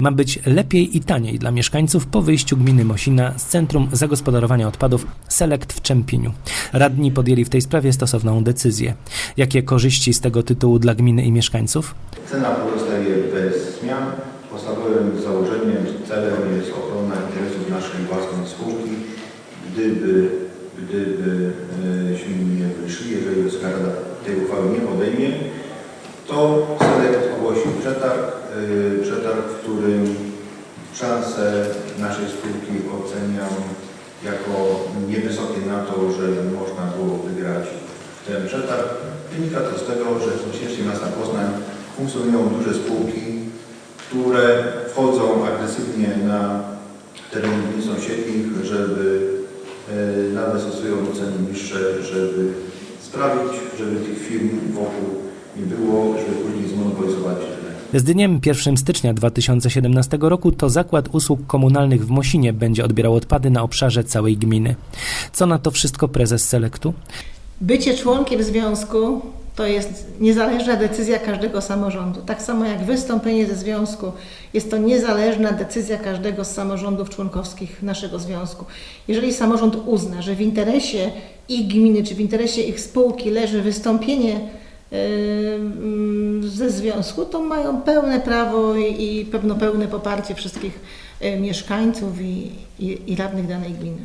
Ma być lepiej i taniej dla mieszkańców po wyjściu gminy Mosina z Centrum Zagospodarowania Odpadów Selekt w Czempieniu. Radni podjęli w tej sprawie stosowną decyzję. Jakie korzyści z tego tytułu dla gminy i mieszkańców? Cena pozostaje bez zmian. Podstawowym założeniem, celem jest ochrona interesów naszej własnej spółki. Gdyby, gdybyśmy nie wyszli, jeżeli Rada tej uchwały nie podejmie, to Selekt ogłosi przetarg, yy, przetarg, w którym szanse naszej spółki oceniam jako niewysokie na to, że można było wygrać ten przetarg. Wynika to z tego, że w sąsiedztwie miasta Poznań funkcjonują duże spółki, które wchodzą agresywnie na teren sąsiednich, żeby e, nawet stosują ceny niższe, żeby sprawić, żeby tych firm wokół nie było, żeby później zmonopolizować. Z dniem 1 stycznia 2017 roku to Zakład Usług Komunalnych w Mosinie będzie odbierał odpady na obszarze całej gminy. Co na to wszystko prezes Selektu? Bycie członkiem związku to jest niezależna decyzja każdego samorządu. Tak samo jak wystąpienie ze związku jest to niezależna decyzja każdego z samorządów członkowskich naszego związku. Jeżeli samorząd uzna, że w interesie ich gminy czy w interesie ich spółki leży wystąpienie ze związku, to mają pełne prawo i, i pewno pełne poparcie wszystkich yy, mieszkańców i, i, i radnych danej gminy.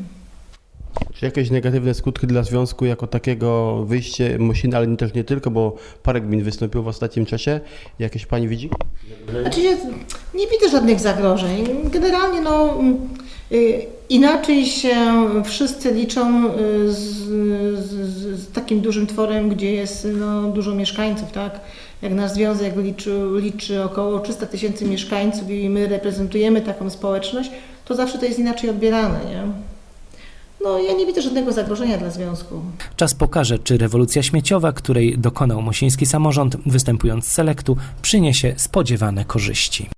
Czy jakieś negatywne skutki dla związku jako takiego wyjście Mosiny, ale też nie tylko, bo parę gmin wystąpiło w ostatnim czasie. Jakieś pani widzi? Znaczy nie widzę żadnych zagrożeń. Generalnie no, inaczej się wszyscy liczą y, z, z, z takim dużym tworem, gdzie jest no, dużo mieszkańców, tak? Jak nasz związek liczy, liczy około 300 tysięcy mieszkańców i my reprezentujemy taką społeczność, to zawsze to jest inaczej odbierane, nie? No ja nie widzę żadnego zagrożenia dla związku. Czas pokaże, czy rewolucja śmieciowa, której dokonał mosiński samorząd, występując z Selektu, przyniesie spodziewane korzyści.